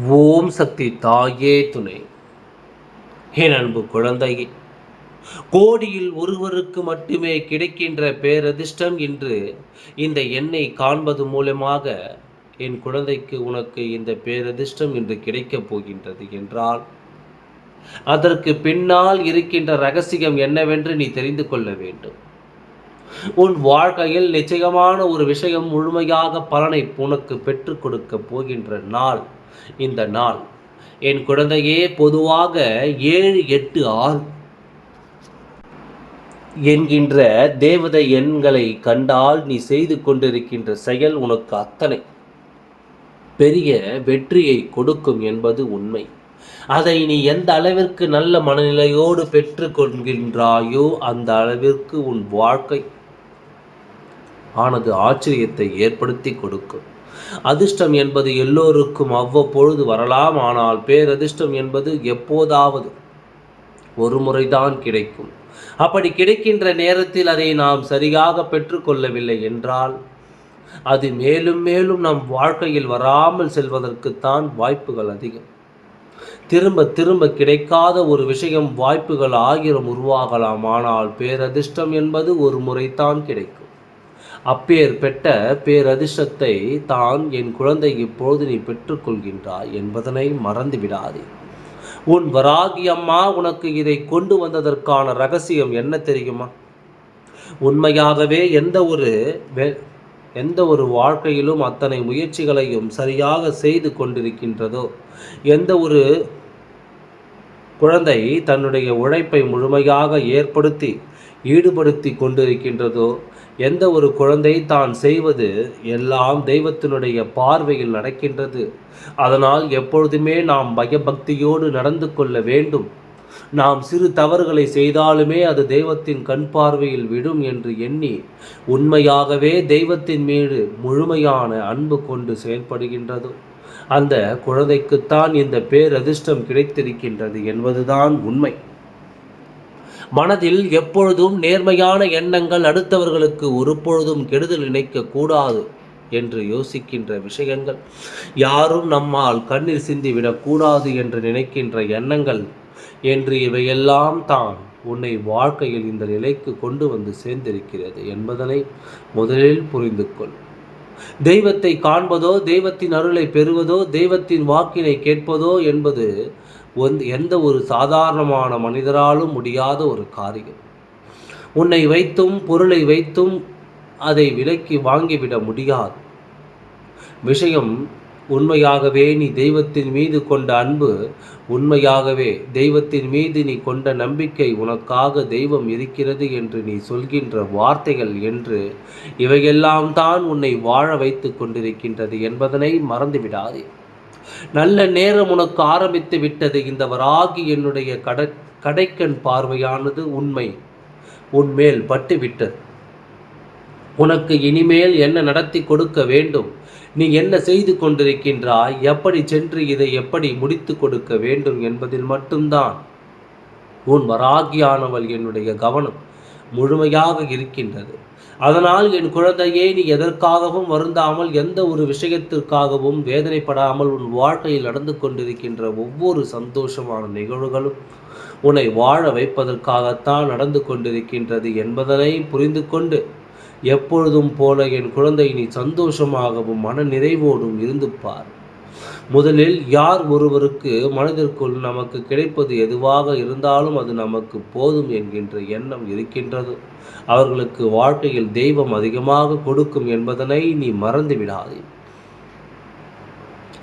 ஓம் சக்தி தாயே துணை. என் அன்பு குழந்தையே கோடியில் ஒருவருக்கு மட்டுமே கிடைக்கின்ற பேரதிர்ஷ்டம் என்று இந்த எண்ணை காண்பது மூலமாக என் குழந்தைக்கு உனக்கு இந்த பேரதிர்ஷ்டம் என்று கிடைக்கப் போகின்றது என்றால் அதற்கு பின்னால் இருக்கின்ற ரகசியம் என்னவென்று நீ தெரிந்து கொள்ள வேண்டும். உன் வாழ்க்கையில் நிச்சயமான ஒரு விஷயம் முழுமையாக பலனை உனக்கு பெற்றுக் கொடுக்க போகின்ற நாள். இந்த நாள். என் குழந்தையே பொதுவாக ஏழு எட்டு ஆறு என்கின்ற தேவதை எண்களை கண்டால் நீ செய்து கொண்டிருக்கின்ற செயல் உனக்கு அத்தனை. பெரிய வெற்றியை கொடுக்கும் என்பது உண்மை. அதை நீ எந்த அளவிற்கு நல்ல மனநிலையோடு பெற்று கொள்கின்றாயோ அந்த அளவிற்கு உன் வாழ்க்கை. ஆனது ஆச்சரியத்தை ஏற்படுத்தி கொடுக்கும். அதிர்ஷ்டம் என்பது எல்லோருக்கும் அவ்வப்பொழுது வரலாம் ஆனால் பேரதிர்ஷ்டம் என்பது எப்போதாவது ஒரு முறைதான் கிடைக்கும். அப்படி கிடைக்கின்ற நேரத்தில் அதை நாம் சரியாக பெற்றுக்கொள்ளவில்லை என்றால் அது மேலும் மேலும் நம் வாழ்க்கையில் வராமல் செல்வதற்குத்தான் வாய்ப்புகள் அதிகம். திரும்ப திரும்ப கிடைக்காத ஒரு விஷயம் வாய்ப்புகள் ஆயிரம் உருவாகலாம் ஆனால் பேரதிர்ஷ்டம் என்பது ஒரு முறைத்தான் கிடைக்கும். அப்பேர் பெற்ற பேரதிர்ஷ்டத்தை தான் என் குழந்தை இப்பொழுது நீ பெற்றுக்கொள்கின்றாய் என்பதனை மறந்து விடாதே உன் வராகி அம்மா உனக்கு இதை கொண்டு வந்ததற்கான ரகசியம் என்ன தெரியுமா? உண்மையாகவே எந்த ஒரு எந்த ஒரு வாழ்க்கையிலும் அத்தனை முயற்சிகளையும் சரியாக செய்து கொண்டிருக்கின்றதோ எந்த ஒரு குழந்தை தன்னுடைய உழைப்பை முழுமையாக ஏற்படுத்தி ஈடுபடுத்தி கொண்டிருக்கின்றதோ எந்த ஒரு குழந்தை தான் செய்வது எல்லாம் தெய்வத்தினுடைய பார்வையில் நடக்கின்றது. அதனால் எப்பொழுதுமே நாம் பயபக்தியோடு நடந்து கொள்ள வேண்டும். நாம் சிறு தவறுகளை செய்தாலுமே அது தெய்வத்தின் கண் பார்வையில் விடும் என்று எண்ணி உண்மையாகவே தெய்வத்தின் மீது முழுமையான அன்பு கொண்டு செயல்படுகின்றது. அந்த குழந்தைக்குத்தான் இந்த பேரதிர்ஷ்டம் கிடைத்திருக்கின்றது என்பதுதான் உண்மை. மனதில் எப்பொழுதும் நேர்மையான எண்ணங்கள் அடுத்தவர்களுக்கு ஒருபொழுதும் கெடுதல் நினைக்கக்கூடாது என்று யோசிக்கின்ற விஷயங்கள். யாரும் நம்மால் கண்ணீர் சிந்திவிடக்கூடாது என்று நினைக்கின்ற எண்ணங்கள் என்று இவையெல்லாம் தான் உன்னை வாழ்க்கையில் இந்த நிலைக்கு கொண்டு வந்து சேர்ந்திருக்கிறது என்பதனை முதலில் புரிந்து கொள். தெய்வத்தை காண்பதோ தெய்வத்தின் அருளை பெறுவதோ தெய்வத்தின் வாக்கினை கேட்பதோ என்பது எந்த ஒரு சாதாரணமான மனிதராலும் முடியாத ஒரு காரியம். உன்னை வைத்தும் பொருளை வைத்தும் அதை விலக்கி வாங்கிவிட முடியாது. விஷயம் உண்மையாகவே நீ தெய்வத்தின் மீது கொண்ட அன்பு உண்மையாகவே தெய்வத்தின் மீது நீ கொண்ட நம்பிக்கை உனக்காக தெய்வம் இருக்கிறது என்று நீ சொல்கின்ற வார்த்தைகள் என்று இவையெல்லாம் தான் உன்னை வாழ வைத்து கொண்டிருக்கின்றது என்பதனை மறந்துவிடாதே. நல்ல நேரம் உனக்கு ஆரம்பித்து விட்டது. இந்த வராகி என்னுடைய கட கடைக்கண் பார்வையானது உண்மை. உன்மேல் பட்டு விட்டது. உனக்கு இனிமேல் என்ன நடத்தி கொடுக்க வேண்டும்? நீ என்ன செய்து கொண்டிருக்கின்றாய்? எப்படி சென்று இதை எப்படி முடித்து கொடுக்க வேண்டும் என்பதில் மட்டும்தான். உன் வராகியானவள் என்னுடைய கவனம் முழுமையாக இருக்கின்றது. அதனால் என் குழந்தையே நீ எதற்காகவும் வருந்தாமல் எந்த ஒரு விஷயத்திற்காகவும் வேதனைப்படாமல் உன் வாழ்க்கையில் நடந்து கொண்டிருக்கின்ற ஒவ்வொரு சந்தோஷமான நிகழ்வுகளும் உன்னை வாழ வைப்பதற்காகத்தான் நடந்து கொண்டிருக்கின்றது என்பதனை புரிந்து கொண்டு எப்பொழுதும் போல என் குழந்தை நீ சந்தோஷமாகவும் மன நிறைவோடும் இருந்து பார். முதலில் யார் ஒருவருக்கு மனதிற்குள் நமக்கு கிடைப்பது எதுவாக இருந்தாலும் அது நமக்கு போதும் என்கின்ற எண்ணம் இருக்கின்றது. அவர்களுக்கு வாழ்க்கையில் தெய்வம் அதிகமாக கொடுக்கும் என்பதனை நீ மறந்து விடாதே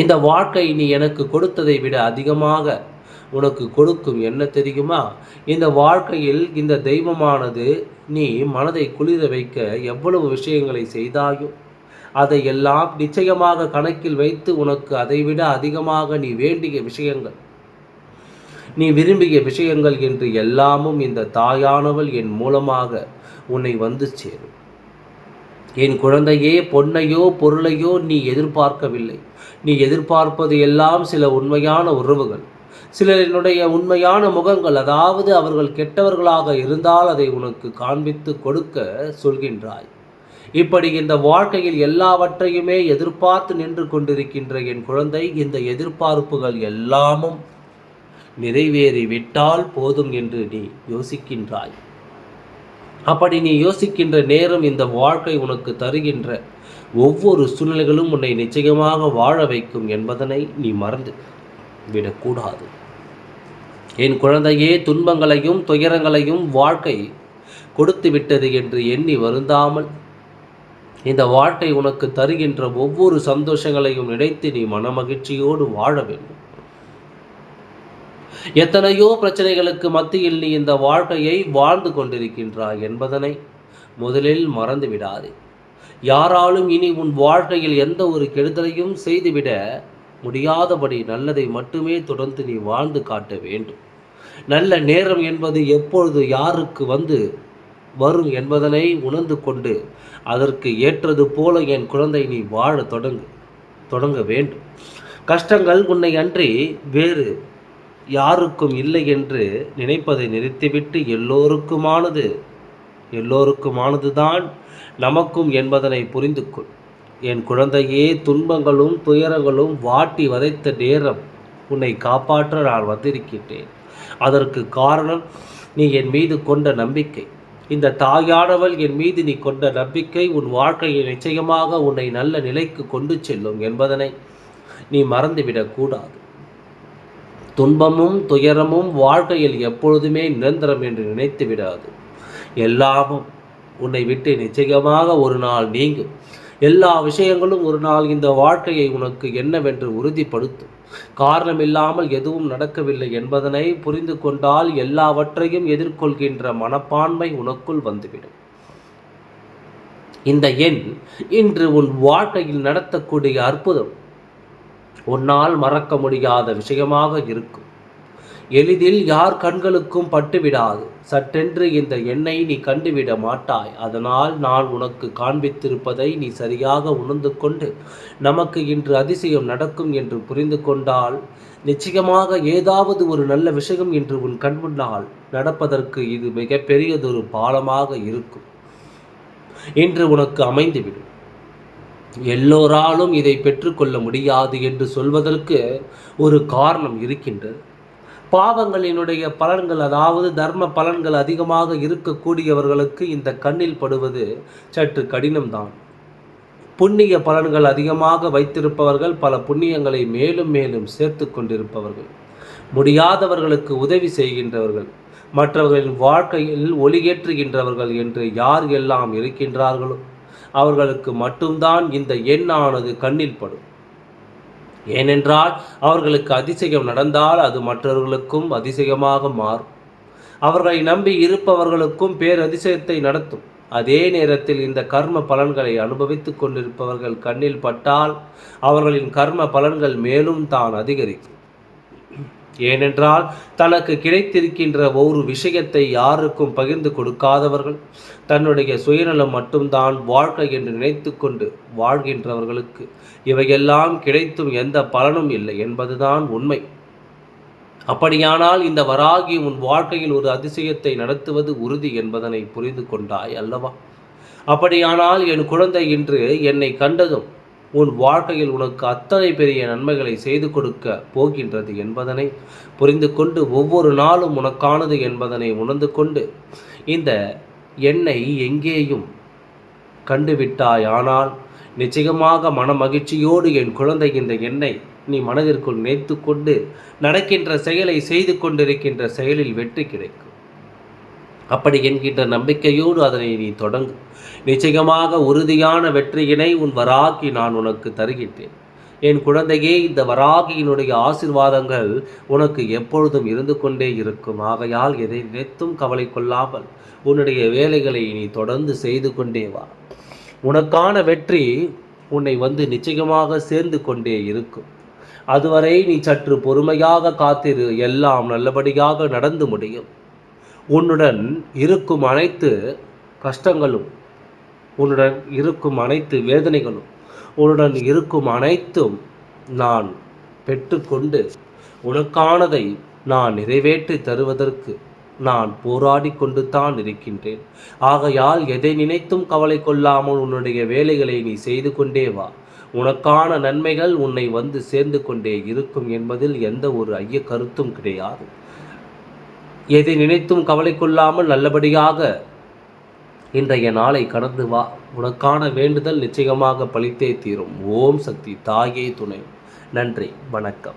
இந்த வாழ்க்கை நீ எனக்கு கொடுத்ததை விட அதிகமாக உனக்கு கொடுக்கும் என்ன தெரியுமா? இந்த வாழ்க்கையில் இந்த தெய்வமானது நீ மனதை குளிர வைக்க எவ்வளவு விஷயங்களை செய்தாயோ அதையெல்லாம் நிச்சயமாக கணக்கில் வைத்து உனக்கு அதைவிட அதிகமாக நீ வேண்டிய விஷயங்கள். நீ விரும்பிய விஷயங்கள் என்று எல்லாமும் இந்த தாயானவள் என் மூலமாக உன்னை வந்து சேரும். என் குழந்தையே பொன்னையோ பொருளையோ நீ எதிர்பார்க்கவில்லை. நீ எதிர்பார்ப்பது எல்லாம் சில உண்மையான உறவுகள். சிலரினுடைய உண்மையான முகங்கள் அதாவது அவர்கள் கெட்டவர்களாக இருந்தால் அதை உனக்கு காண்பித்து கொடுக்க சொல்கின்றாய். இப்படி இந்த வாழ்க்கையில் எல்லாவற்றையுமே எதிர்பார்த்து நின்று கொண்டிருக்கின்ற என் குழந்தை இந்த எதிர்பார்ப்புகள் எல்லாமும் நிறைவேறிவிட்டால் போதும் என்று நீ யோசிக்கின்றாய். அப்படி நீ யோசிக்கின்ற நேரம் இந்த வாழ்க்கை உனக்கு தருகின்ற ஒவ்வொரு சூழ்நிலைகளும் உன்னை நிச்சயமாக வாழ வைக்கும் என்பதனை நீ மறந்து விடக்கூடாது. என் குழந்தையே துன்பங்களையும் துயரங்களையும் வாழ்க்கை கொடுத்து விட்டது என்று எண்ணி வருந்தாமல் இந்த வாழ்க்கை உனக்கு தருகின்ற ஒவ்வொரு சந்தோஷங்களையும் நினைத்து நீ மனமகிழ்ச்சியோடு வாழ வேண்டும். எத்தனையோ பிரச்சனைகளுக்கு மத்தியில் நீ இந்த வாழ்க்கையை வாழ்ந்து கொண்டிருக்கின்றாய் என்பதனை முதலில் மறந்து விடாதே. யாராலும் இனி உன் வாழ்க்கையில் எந்த ஒரு கெடுதலையும் செய்துவிட முடியாதபடி நல்லதை மட்டுமே தொடர்ந்து நீ வாழ்ந்து காட்ட வேண்டும். நல்ல நேரம் என்பது எப்பொழுது யாருக்கு வந்து வரும் என்பதனை உணர்ந்து கொண்டு அதற்கு ஏற்றது போல என் குழந்தை நீ வாழ தொடங்கு தொடங்க வேண்டும். கஷ்டங்கள் உன்னை அன்றி வேறு யாருக்கும் இல்லை என்று நினைப்பதை நிறுத்திவிட்டு எல்லோருக்குமானது எல்லோருக்குமானது தான் நமக்கும் என்பதனை புரிந்து கொள். என் குழந்தையே துன்பங்களும் துயரங்களும் வாட்டி வதைத்த நேரம் உன்னை காப்பாற்ற நான் வந்திருக்கின்றேன். அதற்கு காரணம் நீ என் மீது கொண்ட நம்பிக்கை. இந்த தாயானவள் என் மீது நீ கொண்ட நம்பிக்கை உன் வாழ்க்கையை நிச்சயமாக உன்னை நல்ல நிலைக்கு கொண்டு செல்லும் என்பதனை நீ மறந்துவிடக்கூடாது துன்பமும் துயரமும் வாழ்க்கையில் எப்பொழுதுமே நிரந்தரம் என்று நினைத்து விடாது எல்லாமும் உன்னை விட்டு நிச்சயமாக ஒரு நாள் நீங்கும். எல்லா விஷயங்களும் ஒரு நாள் இந்த வாழ்க்கையை உனக்கு என்னவென்று உறுதிப்படுத்தும். காரணமில்லாமல் எதுவும் நடக்கவில்லை என்பதனை புரிந்து கொண்டால் எல்லாவற்றையும் எதிர்கொள்கின்ற மனப்பான்மை உனக்குள் வந்துவிடும். இந்த எண் இன்று உன் வாழ்க்கையில் நடத்தக்கூடிய அற்புதம். உன்னால் மறக்க முடியாத விஷயமாக இருக்கும். எளிதில் யார் கண்களுக்கும் பட்டுவிடாது. சட்டென்று இந்த எண்ணை நீ கண்டுவிட மாட்டாய். அதனால் நான் உனக்கு காண்பித்திருப்பதை நீ சரியாக உணர்ந்து கொண்டு நமக்கு இன்று அதிசயம் நடக்கும் என்று புரிந்து கொண்டால் நிச்சயமாக ஏதாவது ஒரு நல்ல விஷயம் இன்று உன் கண் முன்னால் நடப்பதற்கு இது மிகப்பெரியதொரு பாலமாக இருக்கும். இன்று உனக்கு அமைந்துவிடும். எல்லோராலும் இதை பெற்றுக்கொள்ள முடியாது என்று சொல்வதற்கு ஒரு காரணம் இருக்கின்றது. பாவங்களினுடைய பலன்கள் அதாவது தர்ம பலன்கள் அதிகமாக இருக்கக்கூடியவர்களுக்கு இந்த கண்ணில் படுவது சற்று கடினம்தான். புண்ணிய பலன்கள் அதிகமாக வைத்திருப்பவர்கள் பல புண்ணியங்களை மேலும் மேலும் சேர்த்து கொண்டிருப்பவர்கள். முடியாதவர்களுக்கு உதவி செய்கின்றவர்கள் மற்றவர்களின் வாழ்க்கையில் ஒளியேற்றுகின்றவர்கள் என்று யார் எல்லாம் இருக்கின்றார்களோ அவர்களுக்கு மட்டும்தான் இந்த எண்ணானது கண்ணில் படும். ஏனென்றால் அவர்களுக்கு அதிசயம் நடந்தால் அது மற்றவர்களுக்கும் அதிசயமாக மாறும். அவர்களை நம்பி இருப்பவர்களுக்கும் பேரதிசயத்தை நடத்தும். அதே நேரத்தில் இந்த கர்ம பலன்களை அனுபவித்துக் கொண்டிருப்பவர்கள் கண்ணில் பட்டால் அவர்களின் கர்ம பலன்கள் மேலும் தான் அதிகரிக்கும். ஏனென்றால் தனக்கு கிடைத்திருக்கின்ற ஒரு விஷயத்தை யாருக்கும் பகிர்ந்து கொடுக்காதவர்கள் தன்னுடைய சுயநலம் மட்டும்தான் வாழ்க்கை என்று நினைத்து கொண்டு வாழ்கின்றவர்களுக்கு இவையெல்லாம் கிடைத்தும் எந்த பலனும் இல்லை என்பதுதான் உண்மை. அப்படியானால் இந்த வராகி உன் வாழ்க்கையில் ஒரு அதிசயத்தை நடத்துவது உறுதி என்பதனை புரிந்து கொண்டாய் அல்லவா? அப்படியானால் என் குழந்தை இன்று என்னை கண்டதும் உன் வாழ்க்கையில் உனக்கு அத்தனை பெரிய நன்மைகளை செய்து கொடுக்க போகின்றது என்பதனை புரிந்து கொண்டு ஒவ்வொரு நாளும் உனக்கானது என்பதனை உணர்ந்து கொண்டு இந்த எண்ணை எங்கேயும் கண்டுவிட்டாய் ஆனால் நிச்சயமாக மன மகிழ்ச்சியோடு என் குழந்தை இந்த எண்ணை நீ மனதிற்குள் நினைத்து கொண்டு நடக்கின்ற செயலை செய்து கொண்டிருக்கின்ற செயலில் வெற்றி கிடைக்கும். அப்படி என்கின்ற நம்பிக்கையோடு அதனை நீ தொடங்கு. நிச்சயமாக உறுதியான வெற்றியினை உன் வராகி நான் உனக்கு தருகின்றேன். என் குழந்தையே இந்த வராகியினுடைய ஆசிர்வாதங்கள் உனக்கு எப்பொழுதும் இருந்து கொண்டே இருக்கும். ஆகையால் எதை நினைத்தும் கவலை கொள்ளாமல் உன்னுடைய வேலைகளை நீ தொடர்ந்து செய்து கொண்டே வா. உனக்கான வெற்றி உன்னை வந்து நிச்சயமாக சேர்ந்து கொண்டே இருக்கும். அதுவரை நீ சற்று பொறுமையாக காத்திரு. எல்லாம் நல்லபடியாக நடந்து முடியும். உன்னுடன் இருக்கும் அனைத்து கஷ்டங்களும் உன்னுடன் இருக்கும் அனைத்து வேதனைகளும் உன்னுடன் இருக்கும் அனைத்தும் நான் பெற்றுக்கொண்டு உனக்கானதை நான் நிறைவேற்றி தருவதற்கு நான் போராடி கொண்டு தான் இருக்கின்றேன். ஆகையால் எதை நினைத்தும் கவலை கொள்ளாமல் உன்னுடைய வேலைகளை நீ செய்து கொண்டே வா. உனக்கான நன்மைகள் உன்னை வந்து சேர்ந்து கொண்டே இருக்கும் என்பதில் எந்த ஒரு ஐய கருத்தும் கிடையாது. எதை நினைத்தும் கவலை கொள்ளாமல் நல்லபடியாக இன்றைய நாளை கடந்து வா. உனக்கான வேண்டுதல் நிச்சயமாக பழித்தே தீரும். ஓம் சக்தி தாயே துணை. நன்றி. வணக்கம்.